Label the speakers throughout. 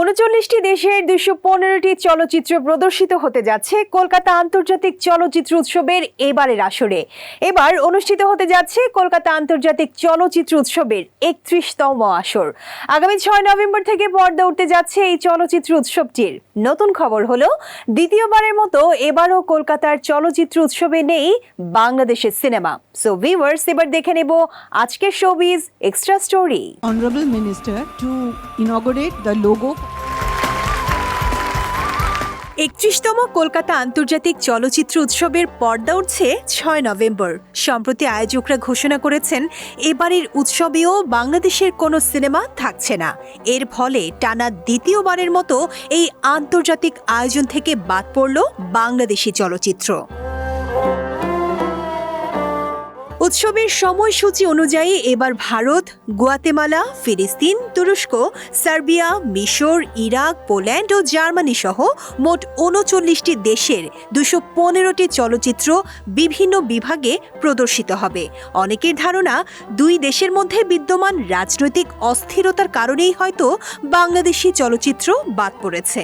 Speaker 1: উনচল্লিশটি দেশের দুশো পনেরোটি চলচ্চিত্র প্রদর্শিত হতে যাচ্ছে কলকাতা আন্তর্জাতিক চলচ্চিত্র উৎসবের এবারের আসরে। এবার অনুষ্ঠিত হতে যাচ্ছে কলকাতা আন্তর্জাতিক চলচ্চিত্র উৎসবের একত্রিশতম আসর। আগামী ছয় নভেম্বর থেকে পর্দা উঠতে যাচ্ছে এই চলচ্চিত্র উৎসবটির। নতুন খবর হলো, দ্বিতীয়বারের মতো এবারও কলকাতার চলচ্চিত্র উৎসবে নেই বাংলাদেশের সিনেমা। সো ভিউয়ার্স এবার দেখে নেব আজকের showbiz extra story
Speaker 2: Honorable minister to inaugurate the logo
Speaker 1: একত্রিশতম কলকাতা আন্তর্জাতিক চলচ্চিত্র উৎসবের পর্দা উঠছে ছয় নভেম্বর। সম্প্রতি আয়োজকরা ঘোষণা করেছেন, এবারের উৎসবেও বাংলাদেশের কোনো সিনেমা থাকছে না। এর ফলে টানা দ্বিতীয়বারের মতো এই আন্তর্জাতিক আয়োজন থেকে বাদ পড়ল বাংলাদেশি চলচ্চিত্র। উৎসবের সময়সূচি অনুযায়ী এবার ভারত, গুয়াতেমালা, ফিলিস্তিন, তুরস্ক, সার্বিয়া, মিশর, ইরাক, পোল্যান্ড ও জার্মানি সহ মোট উনচল্লিশটি দেশের দুশো পনেরোটি চলচ্চিত্র বিভিন্ন বিভাগে প্রদর্শিত হবে। অনেকের ধারণা, দুই দেশের মধ্যে বিদ্যমান রাজনৈতিক অস্থিরতার কারণেই হয়তো বাংলাদেশি চলচ্চিত্র বাদ পড়েছে।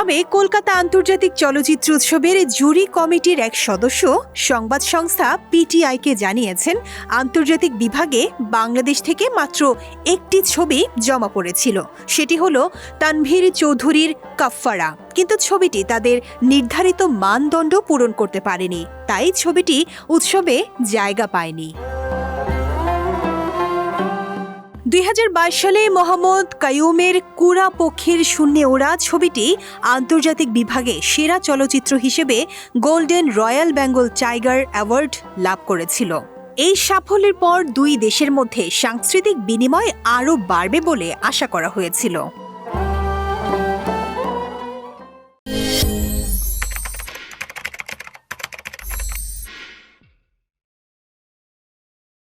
Speaker 1: তবে কলকাতা আন্তর্জাতিক চলচ্চিত্র উৎসবের জুরি কমিটির এক সদস্য সংবাদ সংস্থা পিটিআইকে জানিয়েছেন, আন্তর্জাতিক বিভাগে বাংলাদেশ থেকে মাত্র একটি ছবি জমা পড়েছিল। সেটি হলো তানভীর চৌধুরীর কাফফারা। কিন্তু ছবিটি তাদের নির্ধারিত মানদণ্ড পূরণ করতে পারেনি। তাই ছবিটি উৎসবে জায়গা পায়নি। দুই হাজার বাইশ সালে মোহাম্মদ কায়ুমের কুরা পক্ষীর শূন্যে ওরা ছবিটি আন্তর্জাতিক বিভাগে সেরা চলচ্চিত্র হিসেবে golden royal Bengal tiger award লাভ করেছিল। এই সাফল্যের পর দুই দেশের মধ্যে সাংস্কৃতিক বিনিময় আরও বাড়বে বলে আশা করা হয়েছিল।